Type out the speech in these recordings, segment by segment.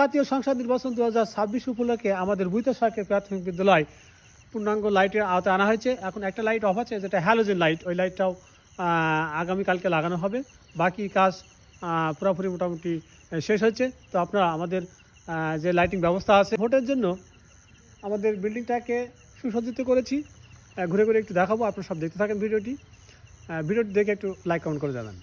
জাতীয় সংসদ নির্বাচন দু হাজার ছাব্বিশ উপলক্ষে আমাদের বুইতা সরকারি প্রাথমিক বিদ্যালয় পূর্ণাঙ্গ লাইটের আওতায় আনা হয়েছে। এখন একটা লাইট অফ আছে, যেটা হ্যালোজেন লাইট ওই লাইটটাও আগামীকালকে লাগানো হবে। বাকি কাজ পুরোপুরি মোটামুটি শেষ হচ্ছে তো আপনারা আমাদের যে লাইটিং ব্যবস্থা আছে, ভোটের জন্য আমাদের বিল্ডিংটাকে সুসজ্জিত করেছি। ঘুরে ঘুরে একটু দেখাবো, আপনারা সব দেখতে থাকেন ভিডিওটি। ভিডিওটি দেখে একটু লাইক কমেন্ট করে জানান।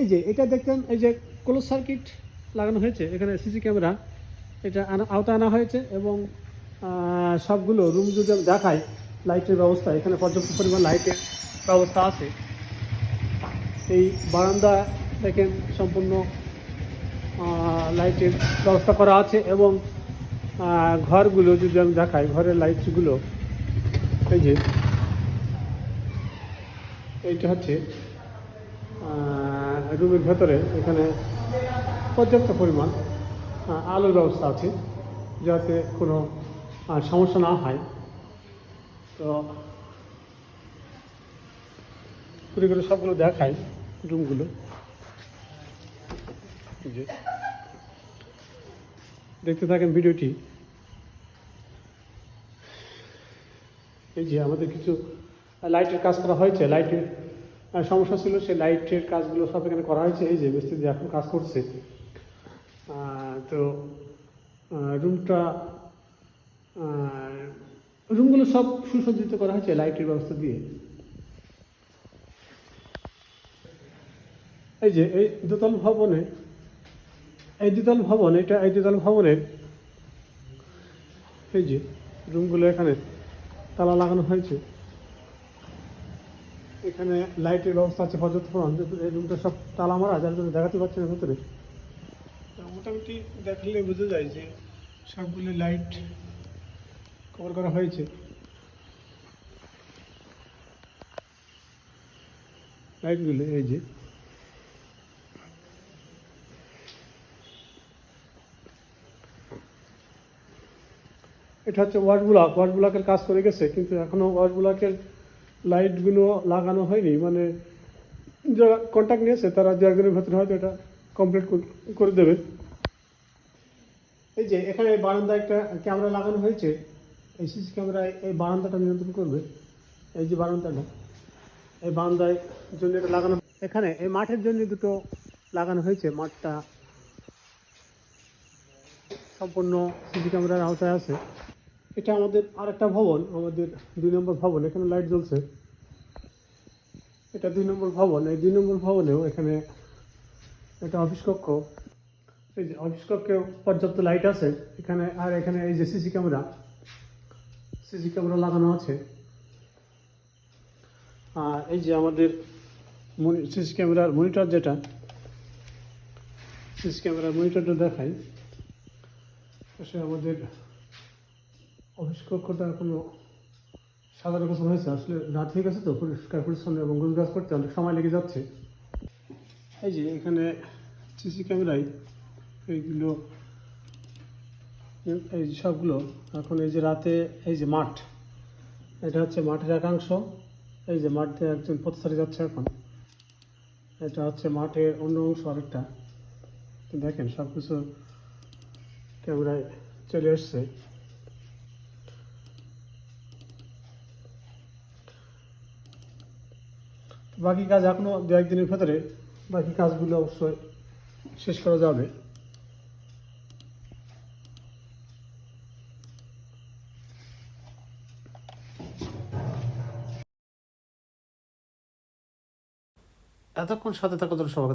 এই যে, এটা দেখতেন এই যে ক্লোজ সার্কিট লাগানো হয়েছে, এখানে সিসি ক্যামেরা এটা আনা আওতা আনা হয়েছে এবং সবগুলো রুম যদি দেখাই লাইটের ব্যবস্থা, এখানে পর্যাপ্ত পরিমাণ লাইটের ব্যবস্থা আছে। এই বারান্দা দেখেন, সম্পূর্ণ লাইটের ব্যবস্থা করা আছে এবং ঘরগুলো যদি আমি দেখাই, ঘরের লাইটগুলো এই যে, এইটা হচ্ছে রুমের ভেতরে এখানে পর্যাপ্ত পরিমাণ আলোর ব্যবস্থা আছে, যাতে কোনো সমস্যা না হয়। তো ঘুরে ঘুরে সবগুলো দেখাই রুমগুলো। যে। দেখতে থাকেন ভিডিওটি। এই যে আমাদের কিছু লাইটের কাজ করা হয়েছে লাইটের সমস্যা ছিল, সেই লাইটের কাজগুলো সব এখানে করা হয়েছে, এই যে মিস্ত্রি এখন কাজ করছে। তো রুমটা রুমগুলো সব সুসজ্জিত করা হয়েছে লাইটের ব্যবস্থা দিয়ে। এই যে, এই দোতল ভবনে, এই দ্বিতল ভবন, এটা এই দ্বিতল ভবনের, এই যে, রুমগুলো এখানে তালা লাগানো হয়েছে। এখানে লাইটের ব্যবস্থা আছে যেহেতু এই রুমটা সব তালা মারা যার জন্য দেখাতে পারছে না ভেতরে। মোটামুটি দেখলে বোঝা যায় যে সবগুলো লাইট কভার করা হয়েছে। লাইটগুলো এই যে। এটা হচ্ছে ওয়াশ ব্লক ওয়াশ ব্লকের কাজ করে গেছে কিন্তু এখনও ওয়াশ ব্লকের লাইটগুলো লাগানো হয়নি মানে যারা কন্ট্যাক্ট নিয়েছে তারা দু একদিনের ভেতরে হয়তো এটা কমপ্লিট করে দেবে। এই যে এখানে বারান্দায় একটা ক্যামেরা লাগানো হয়েছে, এই সিসি ক্যামেরায় এই বারান্দাটা নিয়ন্ত্রণ করবে। এই যে বারান্দাটা, এই বারান্দায় জন্য এটা লাগানো এখানে এই মাঠের জন্য দুটো লাগানো হয়েছে, মাঠটা সম্পূর্ণ সিসি ক্যামেরার আওতায় আছে। এটা আমাদের আর একটা ভবন, আমাদের দুই নম্বর ভবন, এখানে লাইট জ্বলছে। এটা দুই নম্বর ভবন, এই দুই নম্বর ভবনেও এখানে এটা অফিস কক্ষ। এই যে অফিস কক্ষে পর্যাপ্ত লাইট আছে। এখানে, আর এখানে এই যে সিসি ক্যামেরা সিসি ক্যামেরা লাগানো আছে। আর এই যে আমাদের সিসি ক্যামেরার মনিটর যেটা সিসি ক্যামেরার মনিটরটা দেখাই। সে আমাদের অফিস কক্ষটা এখনও সাধারণ গোছানো হয়েছে। আসলে রাত হয়ে গেছে তো, পরিষ্কার, পরিচ্ছন্ন এবং গোছ করতে অনেক সময় লেগে যাচ্ছে। এই যে এখানে সিসি ক্যামেরায় এইগুলো, এই যে সবগুলো, এখন এই যে রাতে এই যে মাঠ, এটা হচ্ছে মাঠের একাংশ। এই যে মাঠ একজন পথচারী যাচ্ছে এখন। এটা হচ্ছে মাঠের অন্য অংশ আরেকটা। দেখেন সব কিছু ক্যামেরায় চলে এসছে বাকি কাজ এখনও দু একদিনের ভেতরে বাকি কাজগুলো অবশ্যই শেষ করা যাবে। এতক্ষণ সাথে থাকার জন্য সবাইকে